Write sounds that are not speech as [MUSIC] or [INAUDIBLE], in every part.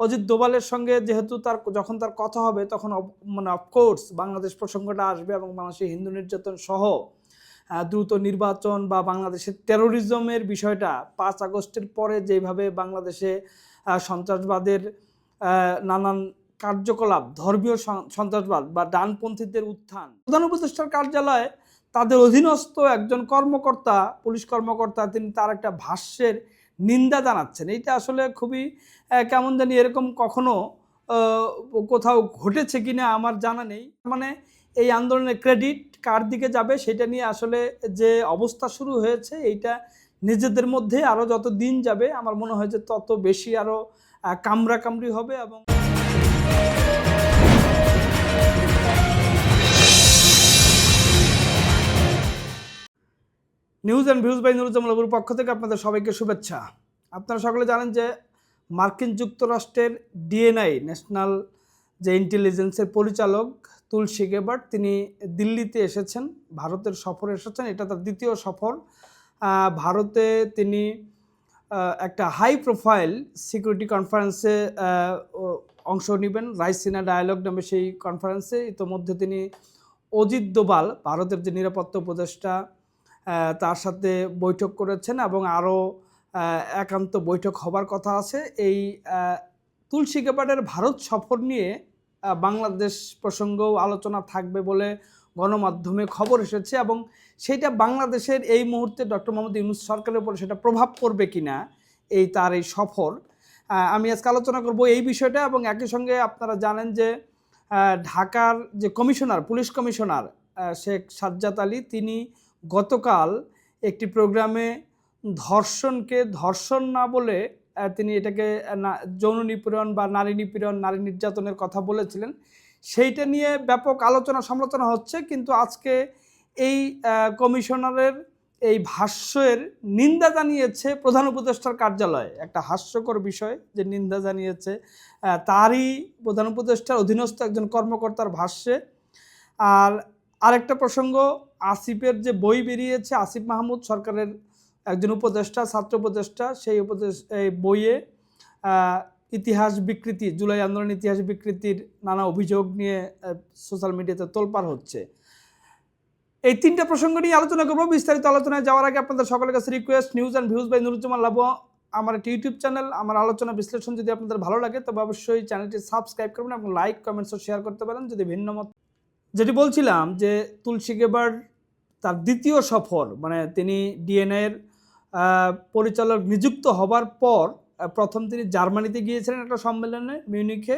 অজিত দোবালের সঙ্গে যেহেতু তার যখন তার কথা হবে, তখন মানে অফকোর্স বাংলাদেশ প্রসঙ্গটা আসবে এবং বাংলাদেশের হিন্দু নির্যাতন সহ দ্রুত নির্বাচন বা বাংলাদেশের টেরোরিজমের বিষয়টা পাঁচ আগস্টের পরে যেভাবে বাংলাদেশে সন্ত্রাসবাদের নানান কার্যকলাপ, ধর্মীয় সন- সন্ত্রাসবাদ বা ডানপন্থীদের উত্থান। প্রধান উপদেষ্টার কার্যালয়ে তাদের অধীনস্থ একজন কর্মকর্তা, পুলিশ কর্মকর্তা, তিনি তার একটা ভাষ্যের নিন্দা জানাচ্ছেন। এইটা আসলে খুবই কেমন জানি এরকম কখনো কোথাও ঘটেছে কিনা আমার জানা নেই। মানে এই আন্দোলনের ক্রেডিট কার দিকে যাবে সেটা নিয়ে আসলে যে অবস্থা শুরু হয়েছে, এইটা নিজেদের মধ্যে আরও যত দিন যাবে, আমার মনে হয় যে তত বেশি আরও কামড়া কামড়ি হবে এবং news and views by Nuruzzaman বাবুর পক্ষ থেকে আপনাদের সবাইকে শুভেচ্ছা। আপনারা সকলে জানেন যে মার্কিন যুক্তরাষ্ট্রের ডিএনআই, ন্যাশনাল যে ইন্টেলিজেন্সের পরিচালক তুলসী গেবার্ট, তিনি দিল্লিতে এসেছেন, ভারতের সফরে এসেছেন। এটা তার দ্বিতীয় সফর। ভারতে তিনি একটা হাই প্রোফাইল সিকিউরিটি কনফারেন্সে অংশ নেবেন। রাইসিনা ডায়ালগ নামে সেই কনফারেন্সে ইতোমধ্যে তিনি অজিত দোবাল ভারতের যে নিরাপত্তা উপদেষ্টা তার সাথে বৈঠক করেছেন এবং আরও একান্ত বৈঠক হবার কথা আছে। এই তুলসী গেবার্ডের ভারত সফর নিয়ে বাংলাদেশ প্রসঙ্গও আলোচনা থাকবে বলে গণমাধ্যমে খবর এসেছে এবং সেটা বাংলাদেশের এই মুহূর্তে ডক্টর মোহাম্মদ ইউনুস সরকারের উপর সেটা প্রভাব পড়বে কি না এই তার এই সফর। আমি আজকে আলোচনা করব এই বিষয়টা এবং একই সঙ্গে আপনারা জানেন যে ঢাকার যে commissioner, police commissioner Sheikh Sajjad Ali, তিনি গতকাল একটি প্রোগ্রামে ধর্ষণকে ধর্ষণ না বলে তিনি এটাকে যৌন নিপীড়ন বা নারী নিপীড়ন, নারী নির্যাতনের কথা বলেছিলেন। সেইটা নিয়ে ব্যাপক আলোচনা সমালোচনা হচ্ছে, কিন্তু আজকে এই কমিশনারের এই ভাষ্যের নিন্দা জানিয়েছে প্রধান উপদেষ্টার কার্যালয়। একটা হাস্যকর বিষয় যে নিন্দা জানিয়েছে তারই প্রধান উপদেষ্টার অধীনস্থ একজন কর্মকর্তার ভাষ্যে। আর আরেকটা প্রসঙ্গ, আসিফের যে বই বেরিয়েছে, আসিফ মাহমুদ সরকারের একজন উপদেষ্টা, ছাত্র উপদেষ্টা, সেই উপদেশ, এই বইয়ে ইতিহাস বিকৃতি, জুলাই আন্দোলন ইতিহাস বিকৃতির নানা অভিযোগ নিয়ে সোশ্যাল মিডিয়াতে তোলপাড় হচ্ছে। এই তিনটা প্রসঙ্গ নিয়ে আলোচনা করব। বিস্তারিত আলোচনায় যাওয়ার আগে আপনাদের সকলের কাছে request news and views by Nuruzzaman লাভ আমার একটি ইউটিউব চ্যানেল আমার আলোচনা বিশ্লেষণ যদি আপনাদের ভালো লাগে, তবে অবশ্যই চ্যানেলটি সাবস্ক্রাইব করবেন এবং লাইক কমেন্টস শেয়ার করতে পারেন। যদি ভিন্ন মত যেটি বলছিলাম যে তুলসী গেবার তার দ্বিতীয় সফর মানে তিনি ডিএনএর পরিচালক নিযুক্ত হবার পর প্রথম তিনি জার্মানিতে গিয়েছিলেন একটা সম্মেলনে, মিউনিখে,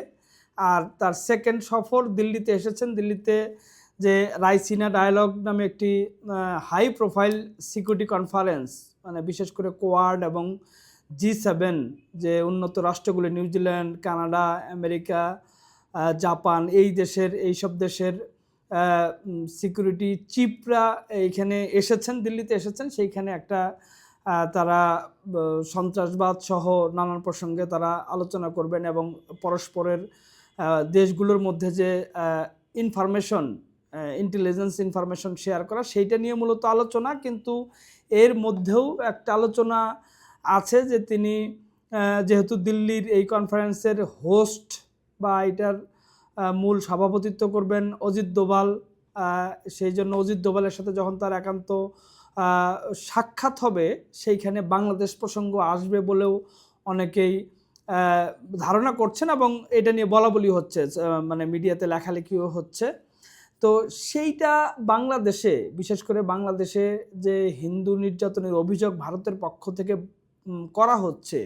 আর তার সেকেন্ড সফর দিল্লিতে এসেছেন। দিল্লিতে যে রাইসিনা ডায়ালগ নামে একটি হাই প্রোফাইল সিকিউরিটি কনফারেন্স মানে বিশেষ করে কোয়ার্ড এবং জি সেভেন, যে উন্নত রাষ্ট্রগুলি New Zealand Canada, America Japan, এই দেশের, এইসব দেশের সিকিউরিটি চিফরা এইখানে এসেছেন, দিল্লিতে এসেছেন, সেইখানে একটা তারা সন্ত্রাসবাদ সহ নানান প্রসঙ্গে তারা আলোচনা করবেন এবং পরস্পরের দেশগুলোর মধ্যে যে ইনফরমেশন ইন্টেলিজেন্স ইনফরমেশন শেয়ার করা, সেইটা নিয়ে মূলত আলোচনা, কিন্তু এর মধ্যেও একটা আলোচনা আছে যে তিনি যেহেতু দিল্লির এই কনফারেন্সের হোস্ট বা এটার মূল সভাপতিত্ব করবেন অজিত দোভাল। সেই জন্য অজিত দোভালের সাথে যখন তার একান্ত সাক্ষাৎ হবে, সেইখানে বাংলাদেশ প্রসঙ্গ আসবে বলেও অনেকেই ধারণা করছেন এবং এটা নিয়ে বলা বলি হচ্ছে মানে মিডিয়াতে লেখালেখিও হচ্ছে। তো সেইটা বাংলাদেশে, বিশেষ করে বাংলাদেশে যে হিন্দু নির্যাতনের অভিযোগ ভারতের পক্ষ থেকে করা হচ্ছে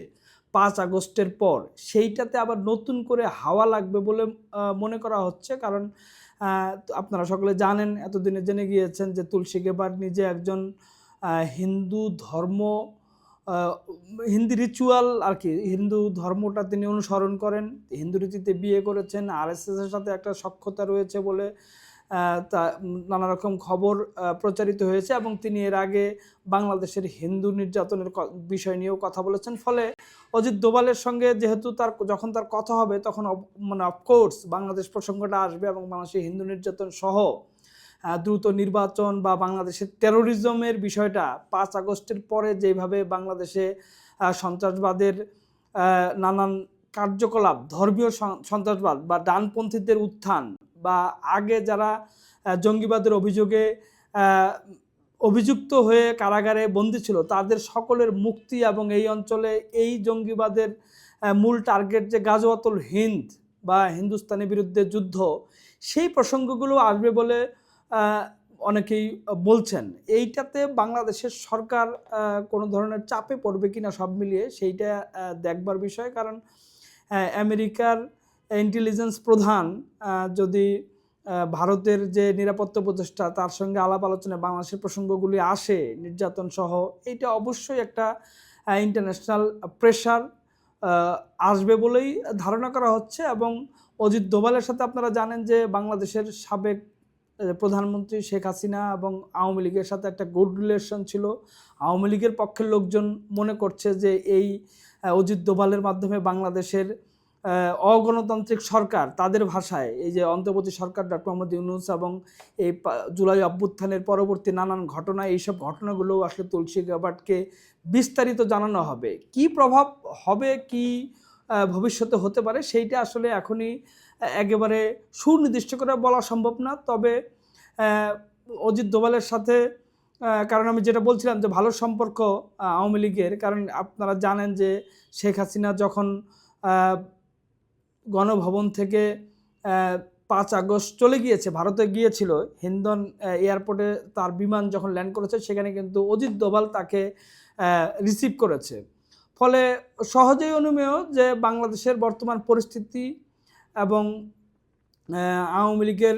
পাঁচ আগস্টের পর। সেইটাতে আবার নতুন করে হাওয়া লাগবে বলে মনে করা হচ্ছে। কারণ আপনারা সকলে জানেন, এতদিনে জেনে গিয়েছেন যে তুলসী গেবার নিজে একজন হিন্দু ধর্ম হিন্দি রিচুয়াল আর কি, হিন্দু ধর্মটা তিনি অনুসরণ করেন। হিন্দু রীতিতে বিয়ে করেছেন। আর এর সাথে একটা সক্ষতা রয়েছে বলে তা নানা রকম খবর প্রচারিত হয়েছে এবং তিনি এর আগে বাংলাদেশের হিন্দু নির্যাতনের বিষয় নিয়েও কথা বলেছেন। ফলে অজিত দোভালের সঙ্গে যেহেতু তার যখন তার কথা হবে, তখন মানে অফকোর্স বাংলাদেশ প্রসঙ্গটা আসবে এবং বাংলাদেশের হিন্দু নির্যাতন সহ দ্রুত নির্বাচন বা বাংলাদেশের টেরোরিজমের বিষয়টা পাঁচ আগস্টের পরে যেভাবে বাংলাদেশে সন্ত্রাসবাদের নানান কার্যকলাপ, ধর্মীয় সন- সন্ত্রাসবাদ বা ডানপন্থীদের উত্থান বা আগে যারা জঙ্গিবাদের অভিযোগে অভিযুক্ত হয়ে কারাগারে বন্দী ছিল, তাদের সকলের মুক্তি এবং এই অঞ্চলে এই জঙ্গিবাদের মূল টার্গেট যে গাজওয়াতুল হিন্দ বা হিন্দুস্তানের বিরুদ্ধে যুদ্ধ, সেই প্রসঙ্গগুলো আসবে বলে অনেকেই বলছেন। এইটাতে বাংলাদেশের সরকার কোনো ধরনের চাপে পড়বে কিনা সব মিলিয়ে সেইটা দেখবার বিষয়। কারণ আমেরিকার ইন্টেলিজেন্স প্রধান যদি ভারতের যে নিরাপত্তা উপদেষ্টা, তার সঙ্গে আলাপ আলোচনায় বাংলাদেশের প্রসঙ্গগুলি আসে, নির্যাতন সহ এটা অবশ্যই একটা ইন্টারন্যাশনাল প্রেশার আসবে বলেই ধারণা করা হচ্ছে এবং অজিত দোভালের সাথে আপনারা জানেন যে বাংলাদেশের সাবেক প্রধানমন্ত্রী শেখ হাসিনা এবং আওয়ামী লীগের সাথে একটা গুড রিলেশন ছিল। আওয়ামী লীগের পক্ষের লোকজন মনে করছে যে এই অজিত দোভালের মাধ্যমে বাংলাদেশের অগণতান্ত্রিক সরকার তাদের ভাষায়, এই যে অন্তর্বর্তী সরকার ডক্টর মোহাম্মদ ইউনুস এবং এই জুলাই অভ্যুত্থানের পরবর্তী নানান ঘটনা, এইসব ঘটনাগুলো আসলে তুলসী গাবাটকে বিস্তারিত জানানো হবে। কি প্রভাব হবে, কি ভবিষ্যতে হতে পারে, সেইটা আসলে এখনই একেবারে সুনির্দিষ্ট করে বলা সম্ভব না। তবে অজিত দোভালের সাথে কারণ আমি যেটা বলছিলাম যে ভালো সম্পর্ক আওয়ামী লীগের, কারণ আপনারা জানেন যে শেখ হাসিনা যখন গণভবন থেকে পাঁচ আগস্ট চলে গিয়েছে, ভারতে গিয়েছিল। হিন্দন এয়ারপোর্টে তার বিমান যখন ল্যান্ড করেছে, সেখানে কিন্তু অজিত দোভাল তাকে রিসিভ করেছে। ফলে সহজেই অনুমেয় যে বাংলাদেশের বর্তমান পরিস্থিতি এবং আওয়ামী লীগের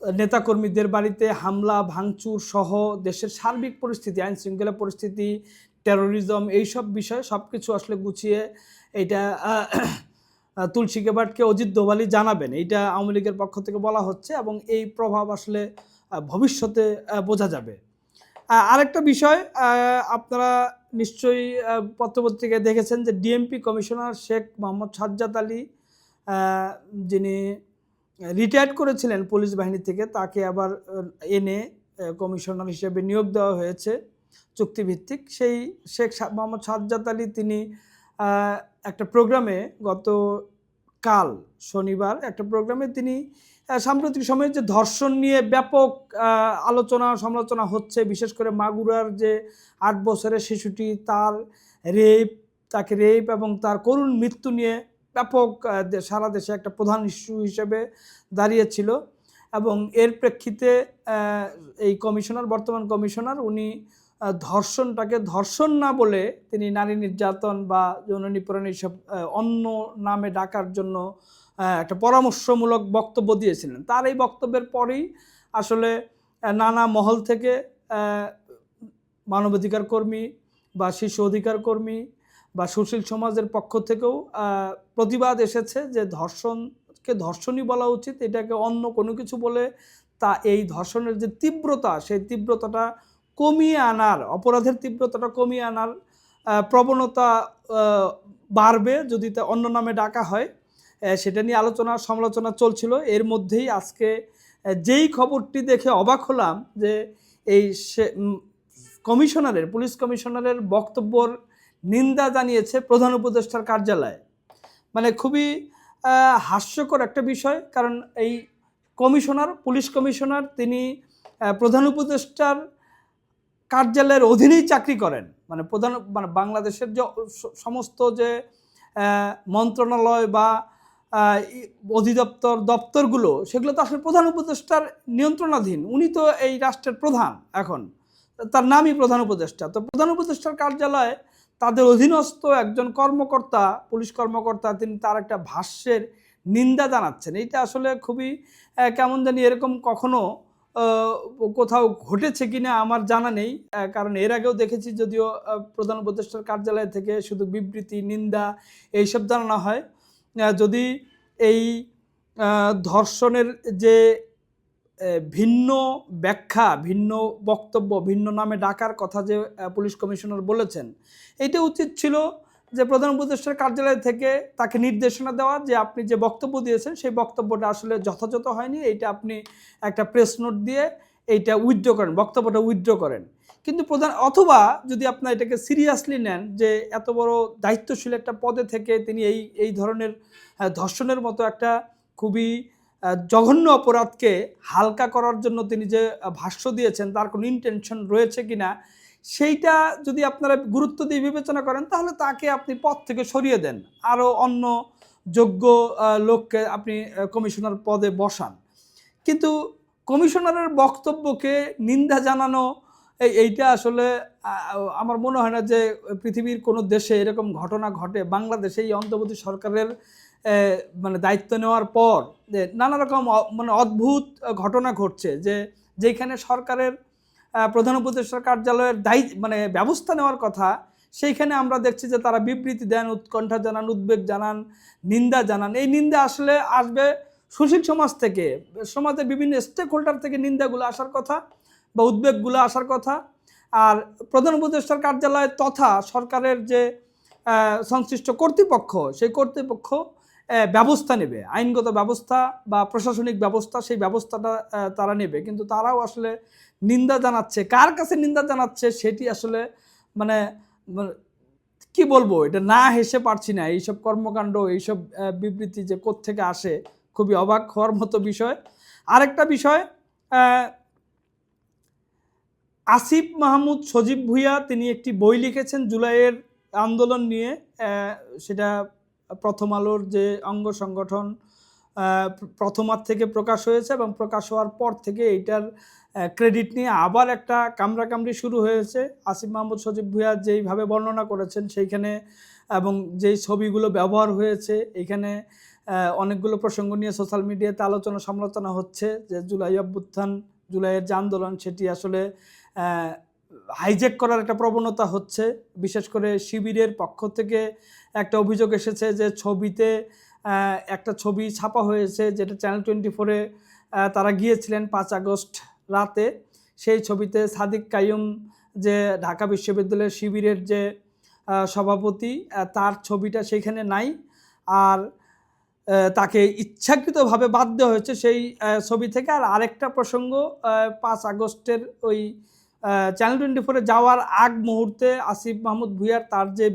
নেতাকর্মীদের বাড়িতে হামলা, ভাঙচুর সহ দেশের সার্বিক পরিস্থিতি, আইন শৃঙ্খলা পরিস্থিতি টেরোরিজম এইসব বিষয় সব কিছু আসলে গুছিয়ে, এটা তুলসী গেবাটকে অজিত দোভালি জানাবেন। এইটা আওয়ামী লীগের পক্ষ থেকে বলা হচ্ছে এবং এই প্রভাব আসলে ভবিষ্যতে বোঝা যাবে। আরেকটা বিষয় আপনারা নিশ্চয়ই পত্রপত্রিকায় দেখেছেন যে ডিএমপি কমিশনার শেখ মোহাম্মদ সাজ্জাদ আলী যিনি রিটায়ার্ড করেছিলেন পুলিশ বাহিনী থেকে, তাকে আবার এনে কমিশনার হিসেবে নিয়োগ দেওয়া হয়েছে চুক্তিভিত্তিক। সেই শেখ মোহাম্মদ সাজ্জাদ আলী, তিনি একটা প্রোগ্রামে গত কাল শনিবার একটা প্রোগ্রামে তিনি সাম্প্রতিক সময়ে যে ধর্ষণ নিয়ে ব্যাপক আলোচনা, সমালোচনা হচ্ছে, বিশেষ করে মাগুরার যে আট বছরের শিশুটি, তার রেপ, তাকে রেপ এবং তার করুণ মৃত্যু নিয়ে ব্যাপক সারা দেশে একটা প্রধান ইস্যু হিসেবে দাঁড়িয়েছিল এবং এর প্রেক্ষিতে এই কমিশনার, বর্তমান কমিশনার, উনি ধর্ষণটাকে ধর্ষণ না বলে তিনি নারী নির্যাতন বা যৌন নিপীড়ন এইসব অন্য নামে ডাকার জন্য একটা পরামর্শমূলক বক্তব্য দিয়েছিলেন। তার এই বক্তব্যের পরেই আসলে নানা মহল থেকে মানবাধিকার কর্মী বা শিশু অধিকার কর্মী বা সুশীল সমাজের পক্ষ থেকেও প্রতিবাদ এসেছে যে ধর্ষণকে ধর্ষণই বলা উচিত, এটাকে অন্য কোনো কিছু বলে তা এই ধর্ষণের যে তীব্রতা, সেই তীব্রতাটা কমিয়ে আনার, অপরাধের তীব্রতাটা কমিয়ে আনার প্রবণতা বাড়বে যদি তা অন্য নামে ডাকা হয়। সেটা নিয়ে আলোচনা, সমালোচনা চলছিল। এর মধ্যেই আজকে যেই খবরটি দেখে অবাক হলাম যে এই কমিশনারের, পুলিশ কমিশনারের বক্তব্যর নিন্দা জানিয়েছে প্রধান উপদেষ্টার কার্যালয়। মানে খুবই হাস্যকর একটা বিষয়, কারণ এই কমিশনার, পুলিশ কমিশনার, তিনি প্রধান উপদেষ্টার কার্যালয়ের অধীনেই চাকরি করেন। মানে প্রধান মানে বাংলাদেশের যে সমস্ত যে মন্ত্রণালয় বা অধিদপ্তর দপ্তরগুলো, সেগুলো তো আসলে প্রধান উপদেষ্টার নিয়ন্ত্রণাধীন। উনি তো এই রাষ্ট্রের প্রধান এখন। তার নামই প্রধান উপদেষ্টা। তো প্রধান উপদেষ্টার কার্যালয়ে, তাদের অধীনস্থ একজন কর্মকর্তা, পুলিশ কর্মকর্তা, তিনি তার একটা ভাষ্যের নিন্দা জানাচ্ছেন। এইটা আসলে খুবই কেমন জানি এরকম কখনো কোথাও ঘটেছে কিনা আমার জানা নেই কারণ এর আগেও দেখেছি যদিও প্রধান উপদেষ্টার কার্যালয় থেকে শুধু বিবৃতি, নিন্দা এইসব জানানো হয়। যদি এই ধর্ষণের যে ভিন্ন ব্যাখ্যা, ভিন্ন বক্তব্য, ভিন্ন নামে ডাকার কথা যে পুলিশ কমিশনার বলেছেন এটা উচিত ছিল যে প্রধান উপদেষ্টার কার্যালয় থেকে তাকে নির্দেশনা দেওয়া যে আপনি যে বক্তব্য দিয়েছেন, সেই বক্তব্যটা আসলে যথাযথ হয়নি। এইটা আপনি একটা প্রেস নোট দিয়ে এইটা উইথড্র করেন, বক্তব্যটা উইথড্র করেন। কিন্তু প্রধান, অথবা যদি আপনার এটাকে সিরিয়াসলি নেন যে এত বড় দায়িত্বশীল একটা পদে থেকে তিনি এই এই ধরনের ধর্ষণের মতো একটা খুবই জঘন্য অপরাধকে হালকা করার জন্য তিনি যে ভাষ্য দিয়েছেন, তার কোনো ইন্টেনশন রয়েছে কিনা সেইটা যদি আপনারা গুরুত্ব দিয়ে বিবেচনা করেন, তাহলে তাকে আপনি পদ থেকে সরিয়ে দেন। আরও অন্য যোগ্য লোককে আপনি কমিশনার পদে বসান। কিন্তু কমিশনারের বক্তব্যকে নিন্দা জানানো এইটা আসলে আমার মনে হয় না যে পৃথিবীর কোনো দেশে এরকম ঘটনা ঘটে। বাংলাদেশে এই অন্তর্বর্তী সরকারের মানে দায়িত্ব নেওয়ার পর নানা রকম মানে অদ্ভুত ঘটনা ঘটছে যে, যেখানে সরকারের প্রধান উপদেষ্টার কার্যালয়ের দায়ী মানে ব্যবস্থা নেওয়ার কথা, সেইখানে আমরা দেখছি যে তারা বিবৃতি দেন, উৎকণ্ঠা জানান, উদ্বেগ জানান, নিন্দা জানান। এই নিন্দা আসলে আসবে সুশীল সমাজ থেকে, সমাজের বিভিন্ন স্টেক হোল্ডার থেকে নিন্দাগুলো আসার কথা বা উদ্বেগগুলো আসার কথা। আর প্রধান উপদেষ্টার কার্যালয় তথা সরকারের যে সংশ্লিষ্ট কর্তৃপক্ষ, সেই কর্তৃপক্ষ ব্যবস্থা নেবে। আইনগত ব্যবস্থা বা প্রশাসনিক ব্যবস্থা, সেই ব্যবস্থাটা তারা নেবে। কিন্তু তারাও আসলে নিন্দা জানাচ্ছে, কার কাছে নিন্দা জানাচ্ছে সেটি আসলে মানে মানে কি বলব, এটা না হেসে পারছি না। এইসব কর্মকাণ্ড, এইসব বিবৃতি যে কোত্থেকে আসে, খুবই অবাক হওয়ার মতো বিষয়। আরেকটা বিষয় আসিফ মাহমুদ সজীব ভুইয়া, তিনি একটি বই লিখেছেন জুলাইয়ের আন্দোলন নিয়ে। সেটা প্রথম আলোর যে অঙ্গ সংগঠন প্রথমার থেকে প্রকাশ হয়েছে এবং প্রকাশ হওয়ার পর থেকে এইটার ক্রেডিট নিয়ে আবার একটা কামড়াকামড়ি শুরু হয়েছে। আসিফ মাহমুদ, সজীব ভুইয়া যেইভাবে বর্ণনা করেছেন, সেইখানে এবং যেই ছবিগুলো ব্যবহার হয়েছে, এখানে অনেকগুলো প্রসঙ্গ নিয়ে সোশ্যাল মিডিয়াতে আলোচনা সমালোচনা হচ্ছে যে জুলাই অভ্যুত্থান, জুলাইয়ের যে আন্দোলন, সেটি আসলে হাইজ্যাক করার একটা প্রবণতা হচ্ছে। বিশেষ করে শিবিরের পক্ষ থেকে একটা অভিযোগ এসেছে যে ছবিতে একটা ছবি ছাপা হয়েছে, যেটা চ্যানেল টোয়েন্টি ফোরে তারা গিয়েছিলেন পাঁচ আগস্ট রাতে সেই ছবিতে সাদিক কাইয়ুম যে ঢাকা বিশ্ববিদ্যালয়ের শিবিরের যে সভাপতি তার ছবিটা সেখানে নাই। আর তাকে ইচ্ছাকৃতভাবে বাধ্য হয়েছে সেই ছবি থেকে। আর আরেকটা প্রসঙ্গ পাঁচ আগস্টের ওই চ্যানেল টোয়েন্টি ফোরে যাওয়ার আগ মুহূর্তে আসিফ মাহমুদ ভুইয়ার তার যে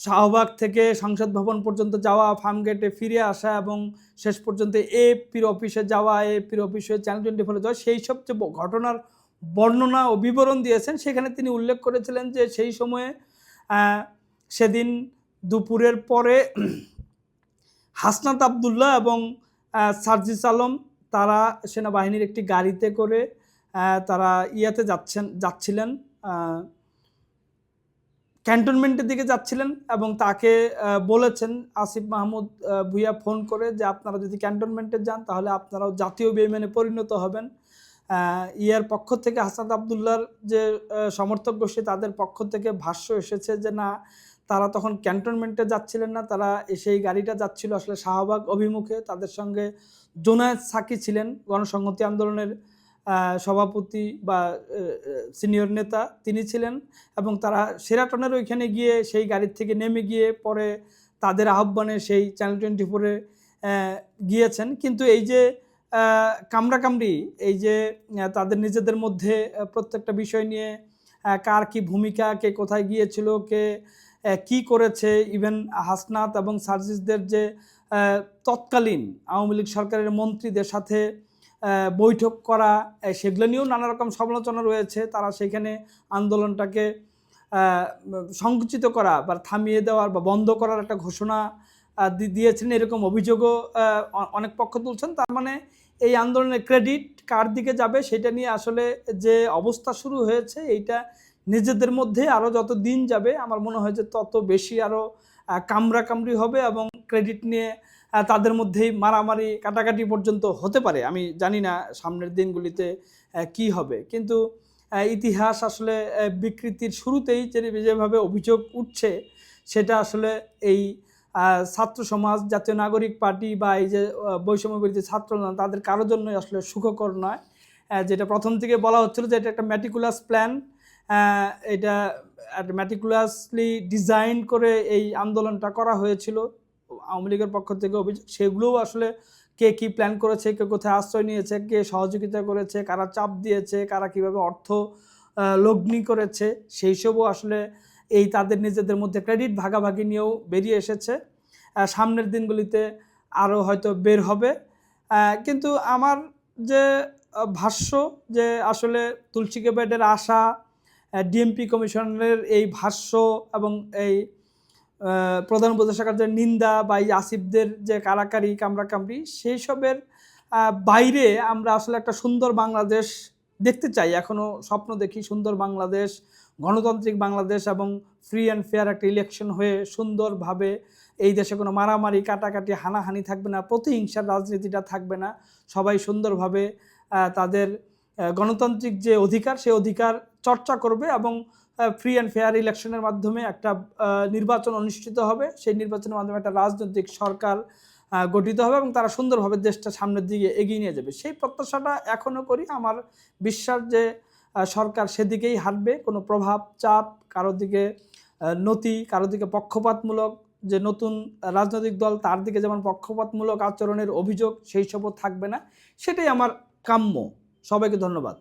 শাহবাগ থেকে সংসদ ভবন পর্যন্ত যাওয়া ফার্ম গেটে ফিরে আসা এবং শেষ পর্যন্ত এ পির অফিসে যাওয়া এ পির অফিসে চ্যানেল টোয়েন্টি ফোরে যাওয়া, সেই সব যে ঘটনার বর্ণনা ও বিবরণ দিয়েছেন, সেখানে তিনি উল্লেখ করেছিলেন যে সেই সময়ে সেদিন দুপুরের পরে [CLEARS THROAT] হাসনাত আবদুল্লাহ এবং সার্জিস আলম তারা সেনাবাহিনীর একটি গাড়িতে করে তারা ইয়াতে যাচ্ছেন, যাচ্ছিলেন ক্যান্টনমেন্টের দিকে যাচ্ছিলেন এবং তাকে বলেছেন, আসিফ মাহমুদ ভুইয়া ফোন করে যে আপনারা যদি ক্যান্টনমেন্টে যান তাহলে আপনারাও জাতীয় বেইমানে পরিণত হবেন। ইয়ার পক্ষ থেকে হাসান আবদুল্লার যে সমর্থক গোষ্ঠী তাদের পক্ষ থেকে ভাষ্য এসেছে যে না, তারা তখন ক্যান্টনমেন্টে যাচ্ছিলেন না, তারা সেই গাড়িটা যাচ্ছিল আসলে শাহবাগ অভিমুখে। তাদের সঙ্গে জোনায়েদ সাকি ছিলেন গণসংহতি আন্দোলনের সভাপতি বা সিনিয়র নেতা তিনি ছিলেন এবং তারা সেরাটনের ওইখানে গিয়ে সেই গাড়ির থেকে নেমে গিয়ে পরে তাদের আহ্বানে সেই চ্যানেল টোয়েন্টি ফোরে গিয়েছেন। কিন্তু এই যে কামড়াকামড়ি, এই যে তাদের নিজেদের মধ্যে প্রত্যেকটা বিষয় নিয়ে কার কি ভূমিকা, কে কোথায় গিয়েছিল, কে কি করেছে ইভেন হাসনাত এবং সার্জিসদের যে তৎকালীন আওয়ামী লীগ সরকারের মন্ত্রীদের সাথে বৈঠক করা সেগুলো নিয়েও নানা রকম সমালোচনা রয়েছে। তারা সেখানে আন্দোলনটাকে সংকুচিত করা বা থামিয়ে দেওয়ার বা বন্ধ করার একটা ঘোষণা দিয়েছেন। এরকম অভিযোগও অনেক পক্ষ তুলছেন। তার মানে এই আন্দোলনের ক্রেডিট কার দিকে যাবে সেটা নিয়ে আসলে যে অবস্থা শুরু হয়েছে, এইটা নিজেদের মধ্যে আরও যত দিন যাবে, আমার মনে হয় যে তত বেশি আরও কামড়া কামড়ি হবে এবং ক্রেডিট নিয়ে তাদের মধ্যেই মারামারি কাটাকাটি পর্যন্ত হতে পারে। আমি জানি না সামনের দিনগুলিতে কি হবে। কিন্তু ইতিহাস আসলে বিকৃতির শুরুতেই যেভাবে অভিযোগ উঠছে, সেটা আসলে এই ছাত্র সমাজ, জাতীয় নাগরিক পার্টি বা এই যে বৈষম্য বিরোধী ছাত্র তাদের কারও জন্যই আসলে সুখকর নয়। যেটা প্রথম থেকে বলা হচ্ছিল যে এটা একটা ম্যাটিকুলাস প্ল্যান এটা ম্যাটিকুলাসলি ডিজাইন করে এই আন্দোলনটা করা হয়েছিল। আওয়ামী লীগের পক্ষ থেকে অভিযোগ, সেগুলোও আসলে কে কি প্ল্যান করেছে, কে কোথায় আশ্রয় নিয়েছে, কে সহযোগিতা করেছে, কারা চাপ দিয়েছে, কারা কীভাবে অর্থ লগ্নি করেছে সেই সবও আসলে এই তাদের নিজেদের মধ্যে ক্রেডিট ভাগাভাগি নিয়েও বেরিয়ে এসেছে। সামনের দিনগুলিতে আরও হয়তো বের হবে। কিন্তু আমার যে ভাষ্য যে আসলে তুলসী গেবেটের আশা ডিএমপি কমিশনের এই ভাষ্য এবং এই প্রধান উপদেষ্টাকার যে নিন্দা বা এই আসিফদের যে কারাকারি কামড়াকামড়ি সেই সবের বাইরে আমরা আসলে একটা সুন্দর বাংলাদেশ দেখতে চাই। এখনও স্বপ্ন দেখি সুন্দর বাংলাদেশ, গণতান্ত্রিক বাংলাদেশ এবং ফ্রি অ্যান্ড ফেয়ার একটা ইলেকশন হয়ে সুন্দরভাবে এই দেশে কোনো মারামারি, কাটাকাটি, হানাহানি থাকবে না, প্রতিহিংসার রাজনীতিটা থাকবে না। সবাই সুন্দরভাবে তাদের গণতান্ত্রিক যে অধিকার সেই অধিকার চর্চা করবে এবং ফ্রি অ্যান্ড ফেয়ার ইলেকশনের মাধ্যমে একটা নির্বাচন অনুষ্ঠিত হবে। সেই নির্বাচনের মাধ্যমে একটা রাজনৈতিক সরকার গঠিত হবে এবং তারা সুন্দরভাবে দেশটা সামনের দিকে এগিয়ে নিয়ে যাবে। সেই প্রত্যাশাটা এখনও করি। আমার বিশ্বাস যে সরকার সেদিকেই হাঁটবে। কোনো প্রভাব, চাপ, কারও দিকে নতি, কারও দিকে পক্ষপাতমূলক, যে নতুন রাজনৈতিক দল তার দিকে যেমন পক্ষপাতমূলক আচরণের অভিযোগ, সেই সবও থাকবে না। সেটাই আমার কাম্য। সবাইকে ধন্যবাদ।